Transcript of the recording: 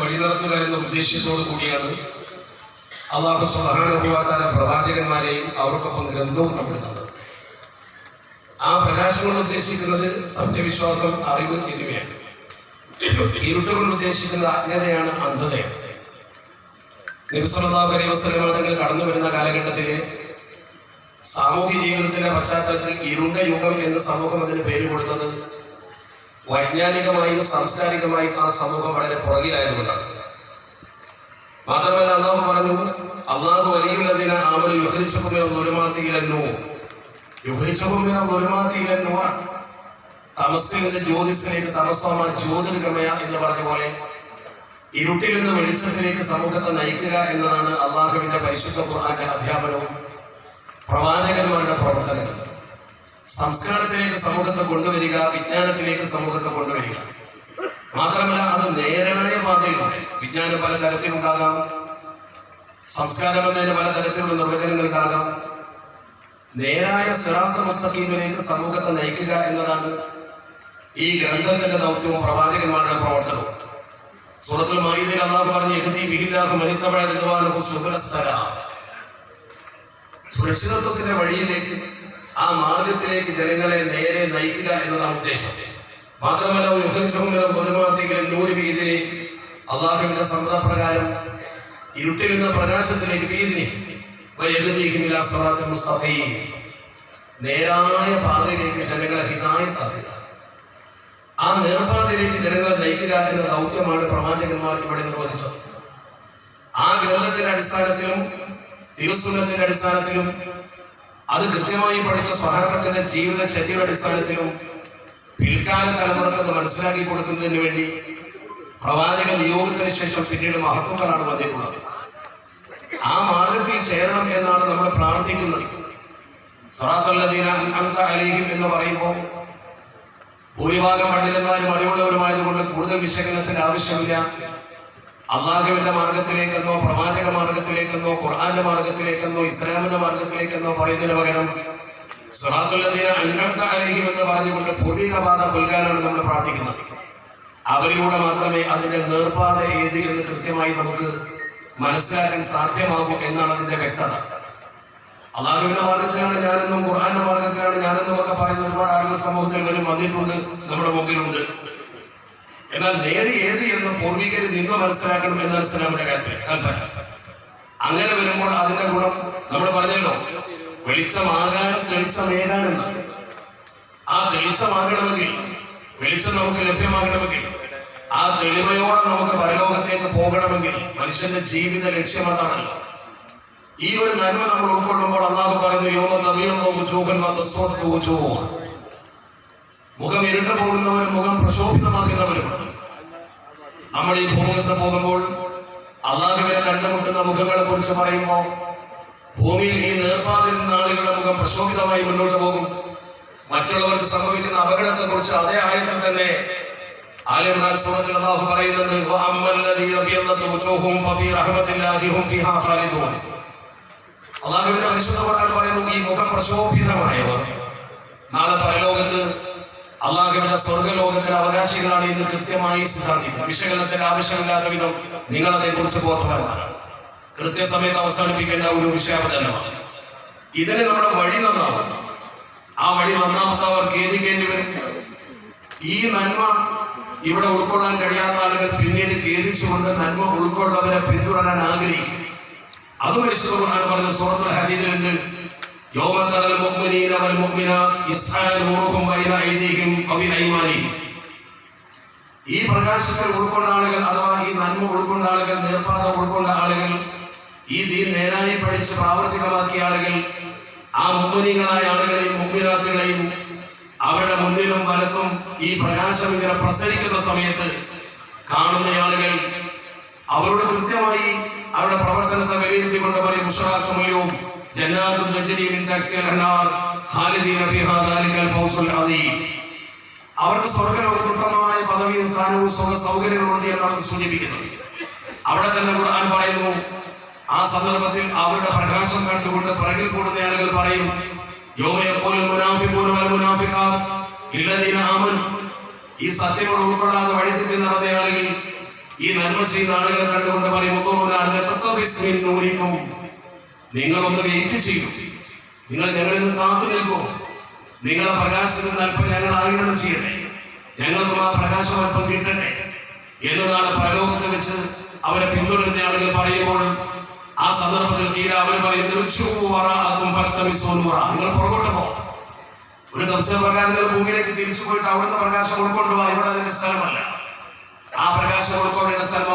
വഴി നടത്തുക എന്ന ഉദ്ദേശ്യത്തോടു കൂടിയാണ് അള്ളാഹു സുഹാനുഭവാത്താര പ്രവാചകന്മാരെയും അവർക്കൊപ്പം ഗ്രന്ഥവും നമ്മൾ ആ പ്രകാശം കൊണ്ട് ഉദ്ദേശിക്കുന്നത് സത്യവിശ്വാസം അറിവ് എന്നിവയാണ്. ഇരുട്ട് കൊണ്ട് ഉദ്ദേശിക്കുന്നത് അജ്ഞതയാണ് അന്ധതയാണ് നിരസമതാ തങ്ങൾ കടന്നു വരുന്ന കാലഘട്ടത്തിൽ സാമൂഹ്യ ജീവിതത്തിന്റെ പശ്ചാത്തലത്തിൽ ഇരുണ്ട യുഗം എന്ന് സമൂഹം അതിന് പേര് കൊടുത്തത് വൈജ്ഞാനികമായും സാംസ്കാരികമായും ആ സമൂഹം വളരെ പുറകിലായതുകൊണ്ടാണ്. മാത്രമല്ല അള്ളാഹു പറഞ്ഞു അള്ളാഹു വലിയുള്ളതിന് ആമൽ യുഹരിച്ചുകുമിന ദുരുമാത്തിയിലെന്നോ യുഹരിച്ചു ദുരുമാത്തിയിലെന്നോ തമസിൽ നിന്ന് ജ്യോതിസിലേക്ക് തമസോമ ജ്യോതിർഗമയ എന്ന് പറഞ്ഞ പോലെ ഇരുട്ടിൽ നിന്ന് വെളിച്ചത്തിലേക്ക് സമൂഹത്തെ നയിക്കുക എന്നതാണ് അള്ളാഹുവിന്റെ പരിശുദ്ധ ഖുർആന്റെ അധ്യാപനവും പ്രവാചകന്മാരുടെ പ്രവർത്തനങ്ങൾ സംസ്കാരത്തിലേക്ക് സമൂഹത്തെ കൊണ്ടുവരിക വിജ്ഞാനത്തിലേക്ക് സമൂഹത്തെ കൊണ്ടുവരിക. മാത്രമല്ല അത് നേരായ പാതയിലൂടെ വിജ്ഞാനം പല തരത്തിലുണ്ടാകാം. സംസ്കാരം എന്നതിന് പല തരത്തിലുള്ള നിർവചനങ്ങളുണ്ടാകാം നേരായ സിറാസ മസ്തഖീമിലേക്ക് സമൂഹത്തെ നയിക്കുക എന്നതാണ് ഈ ഗ്രന്ഥത്തിന്റെ ദൗത്യവും പ്രവാചകന്മാരുടെ പ്രവർത്തനവും. സൂറത്തുൽ മായിദയിൽ അള്ളാഹു പറഞ്ഞു എഴുതി ബിഹില്ലാഹു മനിത്തബഅ റിദ്വാനഹു സുബുലസ്സലാം. സുരക്ഷിതത്വത്തിന്റെ വഴിയിലേക്ക് ആ മാർഗത്തിലേക്ക് ജനങ്ങളെ നേരെ നയിക്കുക എന്നതാണ് ഉദ്ദേശം. മാത്രമല്ല വീതിനെ അള്ളാഹുവിന്റെ സമ്മതപ്രകാരം ഇരുട്ടിൽ നിന്ന് പ്രകാശത്തിലേക്ക് വീതിനി നേരായ പാതയിലേക്ക് ജനങ്ങളെ ഹിതായത്താക്കുക ആ നേർപാതയിലേക്ക് ജനങ്ങളെ നയിക്കുക എന്ന ദൗത്യമാണ് പ്രവാചകന്മാർ ഇവിടെ നിർവഹിച്ചത്. ആ ഗ്രന്ഥത്തിന്റെ അടിസ്ഥാനത്തിലും തിരുസുന്നത്തിന്റെ അടിസ്ഥാനത്തിലും അത് കൃത്യമായി പഠിച്ച സ്വഹാസത്തിന്റെ ജീവിത ചര്യയുടെ അടിസ്ഥാനത്തിലും പിൽക്കാല തലമുറയ്ക്ക് മനസ്സിലാക്കി കൊടുക്കുന്നതിന് വേണ്ടി പ്രവാചക നിയോഗത്തിന് ശേഷം പിന്നീട് മഹത്വങ്ങളാണ് വന്നിട്ടുള്ളത്. ആ മാർഗത്തിൽ ചേരണം എന്നാണ് നമ്മൾ പ്രാർത്ഥിക്കുന്നത്. സറാത്തല്ലദീന അൻഅംത അലൈഹിം എന്ന് പറയുമ്പോൾ ഭൂരിഭാഗം പണ്ഡിതന്മാരും അറിവുള്ളവരുമായതുകൊണ്ട് കൂടുതൽ വിശകലനത്തിന്റെ ആവശ്യമില്ല. അള്ളാഹുവിന്റെ മാർഗത്തിലേക്കെന്നോ പ്രവാചക മാർഗത്തിലേക്കെന്നോ ഖുർആാന്റെ മാർഗത്തിലേക്കെന്നോ ഇസ്ലാമിന്റെ മാർഗത്തിലേക്കെന്നോ പറയുന്നതിന് പകരം അലൈഹിം എന്ന് പറഞ്ഞുകൊണ്ട് പൂർവിക പാത പുൽകാനാണ് നമ്മൾ പ്രാർത്ഥിക്കുന്നത്. അവരിലൂടെ മാത്രമേ അതിന്റെ നേർപാത ഏത് എന്ന് കൃത്യമായി നമുക്ക് മനസ്സിലാക്കാൻ സാധ്യമാകും എന്നാണ് അതിന്റെ വ്യക്തത. അള്ളാഹുവിന്റെ മാർഗത്തിലാണ് ഞാനെന്നും ഖുർആാന്റെ മാർഗത്തിലാണ് ഞാനെന്നും ഒക്കെ പറയുന്ന ഒരുപാട് ആളുകൾ സമൂഹത്തിൽ വരും വന്നിട്ടുണ്ട് നമ്മുടെ മുമ്പിലുണ്ട്. എന്നാൽ നേരെ ഏത് എന്ന് പൂർവികർ നിന്ന് മനസ്സിലാക്കണം എന്നാണ് ഇസ്ലാമിന്റെ കൽപ്പന. അങ്ങനെ വരുമ്പോൾ അതിന്റെ ഗുണം നമ്മൾ പറഞ്ഞല്ലോ. വെളിച്ചമാകാനും തെളിച്ചമേകാനും ആ തെളിച്ചമാകണമെങ്കിൽ വെളിച്ചം നമുക്ക് ലഭ്യമാകണമെങ്കിൽ ആ തെളിവയോടെ നമുക്ക് പരലോകത്തേക്ക് പോകണമെങ്കിൽ മനുഷ്യന്റെ ജീവിത ലക്ഷ്യം അതാണല്ലോ. ഈ ഒരു നന്മ നമ്മൾ ഉൾക്കൊള്ളുമ്പോൾ അള്ളാഹു പറയുന്നു യോമ നബിയെന്നോ ഉജൂഹൻ മുഖം ഇരുണ്ട പോകുന്നവരും മുഖം പ്രശോഭിതമാക്കുന്നവരും. നമ്മൾ ഈ ഭൂമുഖത്ത് പോകുമ്പോൾ അള്ളാഹുവിനെ കണ്ടുമുട്ടുന്ന മുഖങ്ങളെ കുറിച്ച് പറയുമ്പോൾ ഭൂമിയിൽ ഈ നേർപ്പാതിരുന്ന ആളുകളുടെ മുഖം പ്രശോഭിതമായി മുന്നോട്ട് പോകും. മറ്റുള്ളവർക്ക് സംഭവിക്കുന്ന അപകടത്തെ കുറിച്ച് അതേ ആയത്തിൽ തന്നെ ആലിമ്രാൻ പറയുന്നു ഈ മുഖം പ്രശോഭിതമായവർ. നാളെ പരലോകത്ത് അള്ളാഹുവിന്റെ സ്വർഗലോകത്തിന് അവകാശികളാണ് എന്ന് കൃത്യമായി സിദ്ധാന്തിക്കും വിശകലനത്തിന് ആവശ്യമില്ലാത്ത വിധം നിങ്ങൾ അതേക്കുറിച്ച് ബോധവാനാണ് കൃത്യസമയത്ത് അവസാനിപ്പിക്കേണ്ട ഒരു വിഷയാവതരണമാണ് ഇതിന് നമ്മുടെ വഴി നന്നാവും ആ വഴി നന്നാമത്തെ അവർ ഖേദിക്കേണ്ടി വരും. ഈ നന്മ ഇവിടെ ഉൾക്കൊള്ളാൻ കഴിയാത്ത ആളുകൾ പിന്നീട് ഖേദിച്ചുകൊണ്ട് നന്മ ഉൾക്കൊള്ളവരെ പിന്തുടരാൻ ആഗ്രഹിക്കും അത് മരിച്ചു പറഞ്ഞ സൂറത്തുൽ ഹദീദിലുണ്ട്. യൗമ ترى المؤمنين والمؤمنات يسعى نوركم بين أيديهم അയ്മാനിഹിം ഈ പ്രകാശത്തിൽ ഉൾക്കൊണ്ട ആളുകൾ അഥവാ ഈ നന്മ ഉൾക്കൊണ്ട ആളുകൾ നേർപ്പാത ഉൾക്കൊണ്ട ആളുകൾ ഈ ദീൻ നേരായി പഠിച്ച് പ്രാവർത്തികമാക്കിയ ആളുകൾ ആ മുമ്പനീകളായ ആളുകളെയും മുമ്പിനാത്തുകളെയും അവരുടെ മുന്നിലും വലത്തും ഈ പ്രകാശം ഇങ്ങനെ പ്രസരിക്കുന്ന സമയത്ത് കാണുന്ന ആളുകൾ അവരോട് കൃത്യമായി അവരുടെ പ്രവർത്തനത്തെ വിലയിരുത്തിക്കൊണ്ട് പറയും മുഷറാഖുമല്യവും تجري من تحتها الانهار خالدين فيها ذلك الفوز العظيم. അവർക്ക് സ്വർഗലോകത്ത് ഉത്തമമായ പദവിയും സ്ഥാനവും സുഖ സൗകര്യങ്ങളുണ്ട് എന്നാണ് സൂചിപ്പിക്കുന്നത് അവിടെ തന്നെ ഖുർആൻ പറയുന്നു ആ സന്ദർഭത്തിൽ അവരുടെ പ്രകാശം കണ്ടുകൊണ്ട് പിറകിൽ കൂടുന്ന ആളുകൾ പറയും ഈ സത്യങ്ങൾ ഉൾക്കൊള്ളാതെ വഴിതെറ്റി നടന്ന ആളുകൾ ഈ നന്മ ചെയ്യുന്ന ആളുകളെ കണ്ടുകൊണ്ട് പറയും. നിങ്ങളൊന്ന് വെയിറ്റ് ചെയ്യും. നിങ്ങൾ ഞങ്ങളിൽ നിന്ന് കാത്തു നിൽക്കൂ. നിങ്ങളെ പ്രകാശത്തിൽ നിന്ന് അല്പം ഞങ്ങൾ ആഗിരണം ചെയ്യട്ടെ. ഞങ്ങൾക്കും ആ പ്രകാശം അല്പം കിട്ടട്ടെ എന്നതാണ് പരലോകത്ത് വെച്ച് അവരെ പിന്തുടരുന്ന ആളുകൾ പറയുമ്പോൾ ആ സന്ദർഭത്തിൽ തീരെ അവർ പറയും. നിങ്ങൾ പുറകോട്ട് പോകും ഒരു ദിവസം പ്രകാരം നിങ്ങൾ ഭൂമിയിലേക്ക് തിരിച്ചു പോയിട്ട് അവിടുത്തെ പ്രകാശം ഉൾക്കൊണ്ടുപോകാം ഇവിടെ അതിന്റെ സ്ഥലമല്ല. ആ പ്രകാശം ഉൾക്കൊള്ളേണ്ട സ്ഥലം